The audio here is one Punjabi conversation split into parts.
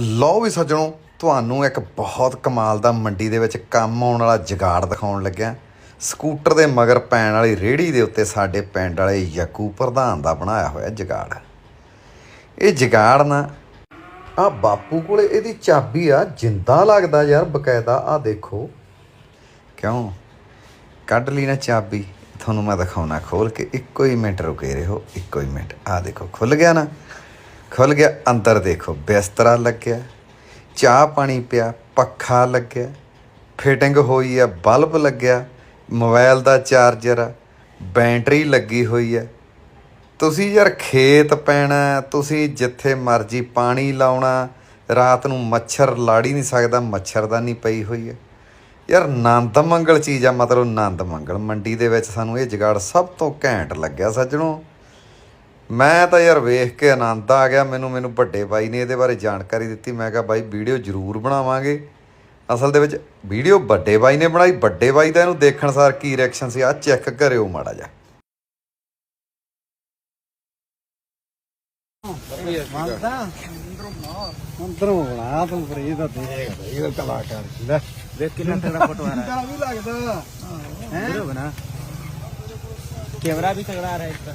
ਲਓ ਵੀ ਸੱਜਣੋ, ਤੁਹਾਨੂੰ ਇੱਕ ਬਹੁਤ ਕਮਾਲ ਦਾ ਮੰਡੀ ਦੇ ਵਿੱਚ ਕੰਮ ਆਉਣ ਵਾਲਾ ਜਗਾੜ ਦਿਖਾਉਣ ਲੱਗਿਆ। ਸਕੂਟਰ ਦੇ ਮਗਰ ਪੈਣ ਵਾਲੀ ਰੇੜੀ ਦੇ ਉੱਤੇ ਸਾਡੇ ਪਿੰਡ ਵਾਲੇ ਯਕੂ ਪ੍ਰਧਾਨ ਦਾ ਬਣਾਇਆ ਹੋਇਆ ਜਗਾੜ। ਇਹ ਜਗਾੜ ਨਾ ਆ ਬਾਪੂ ਕੋਲੇ ਇਹਦੀ ਚਾਬੀ ਆ, ਜਿੰਦਾ ਲੱਗਦਾ ਯਾਰ ਬਕਾਇਦਾ ਆ ਦੇਖੋ। ਕਿਉਂ? ਕੱਢ ਲਈ ਨਾ ਚਾਬੀ, ਤੁਹਾਨੂੰ ਮੈਂ ਦਿਖਾਉਣਾ ਖੋਲ ਕੇ, ਇੱਕੋ ਹੀ ਮਿੰਟ ਰੁਕੇ ਰਹੋ, ਇੱਕੋ ਹੀ ਮਿੰਟ ਆ ਦੇਖੋ ਖੁੱਲ ਗਿਆ ਨਾ। ਖੁੱਲ ਗਿਆ, ਅੰਦਰ ਦੇਖੋ, ਬਿਸਤਰਾ ਲੱਗਿਆ, ਚਾਹ ਪਾਣੀ ਪਿਆ, ਪੱਖਾ ਲੱਗਿਆ ਫਿਟਿੰਗ ਹੋਈ ਆ, ਬਲਬ ਲੱਗਿਆ, ਮੋਬਾਈਲ ਦਾ ਚਾਰਜਰ ਆ, ਬੈਟਰੀ ਲੱਗੀ ਹੋਈ ਆ। ਤੁਸੀਂ ਯਾਰ ਖੇਤ ਪੈਣਾ, ਤੁਸੀਂ ਜਿੱਥੇ ਮਰਜ਼ੀ ਪਾਣੀ ਲਾਉਣਾ, ਰਾਤ ਨੂੰ ਮੱਛਰ ਲਾੜੀ ਨਹੀਂ ਸਕਦਾ ਮੱਛਰਦਾਨੀ ਪਈ ਹੋਈ ਹੈ ਯਾਰ ਨੰਦ ਮੰਗਲ ਚੀਜ਼ ਆ, ਮਤਲਬ ਨੰਦ ਮੰਗਲ ਮੰਡੀ ਦੇ ਵਿੱਚ ਸਾਨੂੰ ਇਹ ਜਗਾੜ ਸਭ ਤੋਂ ਘੈਂਟ ਲੱਗਿਆ, ਸੱਜਣੋ। ਮੈਂ ਤਾਂ ਯਾਰ ਵੇਖ ਕੇ ਆਨੰਦ ਆ ਗਿਆ ਮੈਨੂੰ ਮੈਨੂੰ ਵੱਡੇ ਬਾਈ ਨੇ ਇਹਦੇ ਬਾਰੇ ਜਾਣਕਾਰੀ ਦਿੱਤੀ। ਮੈਂ ਕਿਹਾ ਬਾਈ ਵੀਡੀਓ ਜ਼ਰੂਰ ਬਣਾਵਾਂਗੇ। ਅਸਲ ਦੇ ਵਿੱਚ ਵੀਡੀਓ ਵੱਡੇ ਬਾਈ ਨੇ ਬਣਾਈ ਵੱਡੇ ਬਾਈ ਦਾ ਇਹਨੂੰ ਦੇਖਣ ਸਾਰ ਕੀ ਰਿਐਕਸ਼ਨ ਸੀ ਆ ਚੈੱਕ ਕਰਿਓ ਮਾੜਾ ਜਿਹਾ। ਕੈਮਰਾ ਵੀ ਤਗੜਾ ਆ ਰਿਹਾ ਇਸ ਦਾ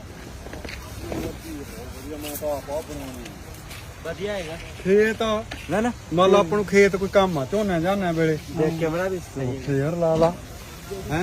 ਵਧੀਆ ਹੈਗਾ। ਖੇਤ ਆ। ਨਾ ਨਾ। ਲਾ ਆਪਾਂ ਨੂੰ ਖੇਤ ਕੋਈ ਕੰਮ ਆ ਝੋਨਾ ਝਾਨਾ ਵੇਲੇ। ਦੇਖ ਕੇ ਬੜਾ ਵੀ ਸਹੀ ਯਾਰ ਲਾ ਲਾ। ਹੈ?